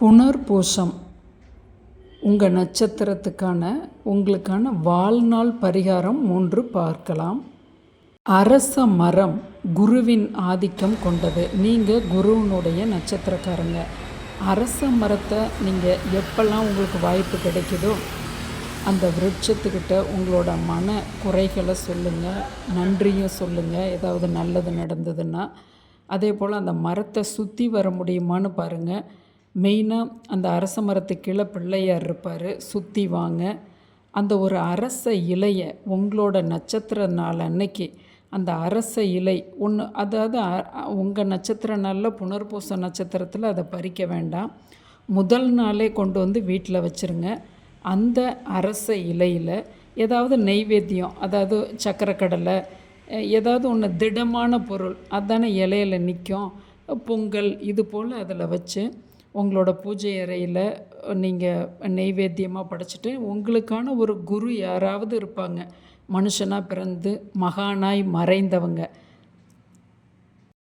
புனர்பூசம். உங்கள் நட்சத்திரத்துக்கான உங்களுக்கான வாழ்நாள் பரிகாரம் மூன்று பார்க்கலாம். அரச மரம் குருவின் ஆதிக்கம் கொண்டது. நீங்கள் குருவினுடைய நட்சத்திரக்காரங்க. அரச மரத்தை நீங்கள் எப்பெல்லாம் உங்களுக்கு வாய்ப்பு கிடைக்குதோ அந்த விருட்சத்துக்கிட்ட உங்களோட மன குறைகளை சொல்லுங்கள் நன்றியும் சொல்லுங்கள் ஏதாவது நல்லது நடந்ததுன்னா அதே போல் அந்த மரத்தை சுற்றி வர முடியுமான்னு பாருங்கள் மெயினாக அந்த அரச மரத்து கீழே பிள்ளையார் இருப்பார். சுற்றி வாங்க. அந்த ஒரு அரச இலையை உங்களோட நட்சத்திர நாள் அன்னைக்கு அந்த அரச இலை ஒன்று அதாவது உங்கள் நட்சத்திர நாளில் புனர்பூச நட்சத்திரத்தில் அதை பறிக்க வேண்டாம். முதல் நாளே கொண்டு வந்து வீட்டில் வச்சுருங்க. அந்த அரச இலையில் ஏதாவது நெய்வேத்தியம் அதாவது சக்கரைக்கடலை ஏதாவது ஒன்று திடமான பொருள் அதானே இலையில நிற்கும் பொங்கல் இது போல் அதில் வச்சு உங்களோட பூஜை அறையில் நீங்கள் நெய்வேத்தியமாக படைச்சிட்டு உங்களுக்கான ஒரு குரு யாராவது இருப்பாங்க. மனுஷனாக பிறந்து மகானாய் மறைந்தவங்க.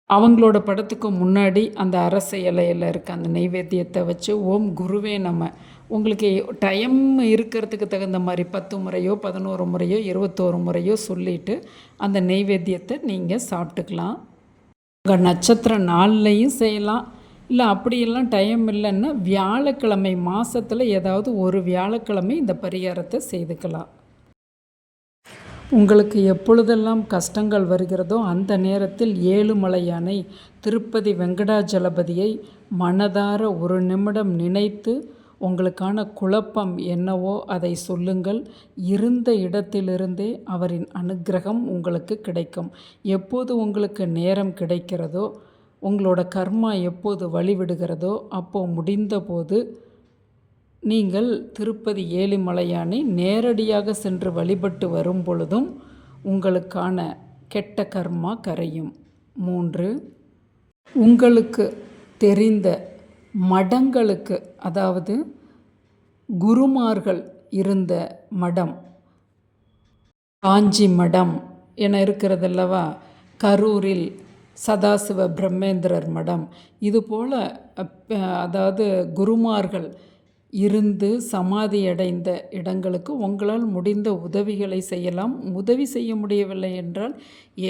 அவங்களோட படத்துக்கு முன்னாடி அந்த அரச இலையில் இருக்க அந்த நெய்வேத்தியத்தை வச்சு ஓம் குருவே நம்ம உங்களுக்கு டைம் இருக்கிறதுக்கு தகுந்த மாதிரி பத்து முறையோ பதினோரு முறையோ இருபத்தோரு முறையோ சொல்லிவிட்டு அந்த நெய்வேத்தியத்தை நீங்கள் சாப்பிட்டுக்கலாம். உங்கள் நட்சத்திர நாள்லையும் செய்யலாம். இல்லை அப்படியெல்லாம் டைம் இல்லைன்னா வியாழக்கிழமை மாதத்தில் ஏதாவது ஒரு வியாழக்கிழமை இந்த பரிகாரத்தை செய்துக்கலாம். உங்களுக்கு எப்பொழுதெல்லாம் கஷ்டங்கள் வருகிறதோ அந்த நேரத்தில் ஏழுமலையானை திருப்பதி வெங்கடாஜலபதியை மனதார ஒரு நிமிடம் நினைத்து உங்களுக்கான குழப்பம் என்னவோ அதை சொல்லுங்கள். இருந்த இடத்திலிருந்தே அவரின் அனுக்கிரகம் உங்களுக்கு கிடைக்கும். எப்போது உங்களுக்கு நேரம் கிடைக்கிறதோ உங்களோட கர்மா எப்போது வழிவிடுகிறதோ அப்போ முடிந்தபோது நீங்கள் திருப்பதி ஏழுமலையானை நேரடியாக சென்று வழிபட்டு வரும் பொழுதும் உங்களுக்கான கெட்ட கர்மா கரையும். மூன்று உங்களுக்கு தெரிந்த மடங்களுக்கு அதாவது குருமார்கள் இருந்த மடம் காஞ்சி மடம் என இருக்கிறதல்லவா? கரூரில் சதாசிவ பிரம்மேந்திரர் மடம். இதுபோல் அதாவது குருமார்கள் இருந்து சமாதி அடைந்த இடங்களுக்கு உங்களால் முடிந்த உதவிகளை செய்யலாம். உதவி செய்ய முடியவில்லை என்றால்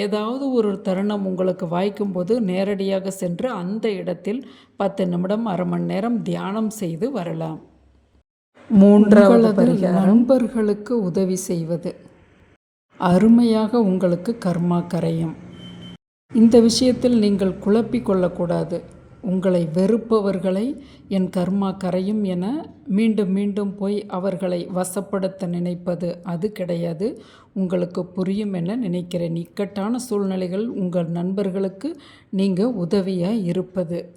ஏதாவது ஒரு தருணம் உங்களுக்கு வாய்க்கும் போது நேரடியாக சென்று அந்த இடத்தில் பத்து நிமிடம் அரை மணி நேரம் தியானம் செய்து வரலாம். மூன்றாவது நண்பர்களுக்கு உதவி செய்வது. அருமையாக உங்களுக்கு கர்மா கரையும். இந்த விஷயத்தில் நீங்கள் குழப்பிக் கொள்ளக்கூடாது. உங்களை வெறுப்பவர்களை என் கர்மா கரையும் என மீண்டும் மீண்டும் போய் அவர்களை வசப்படுத்த நினைப்பது அது கிடையாது. உங்களுக்கு புரியும் என நினைக்கிறேன். இக்கட்டான சூழ்நிலைகள் உங்கள் நண்பர்களுக்கு நீங்கள் உதவியாக இருப்பது.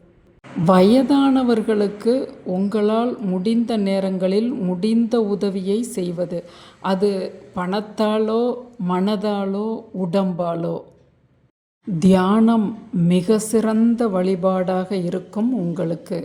வயதானவர்களுக்கு உங்களால் முடிந்த நேரங்களில் முடிந்த உதவியை செய்வது. அது பணத்தாலோ மனதாலோ உடம்பாலோ. தியானம் மிக சிறந்த வழிபாடாக இருக்கும் உங்களுக்கு.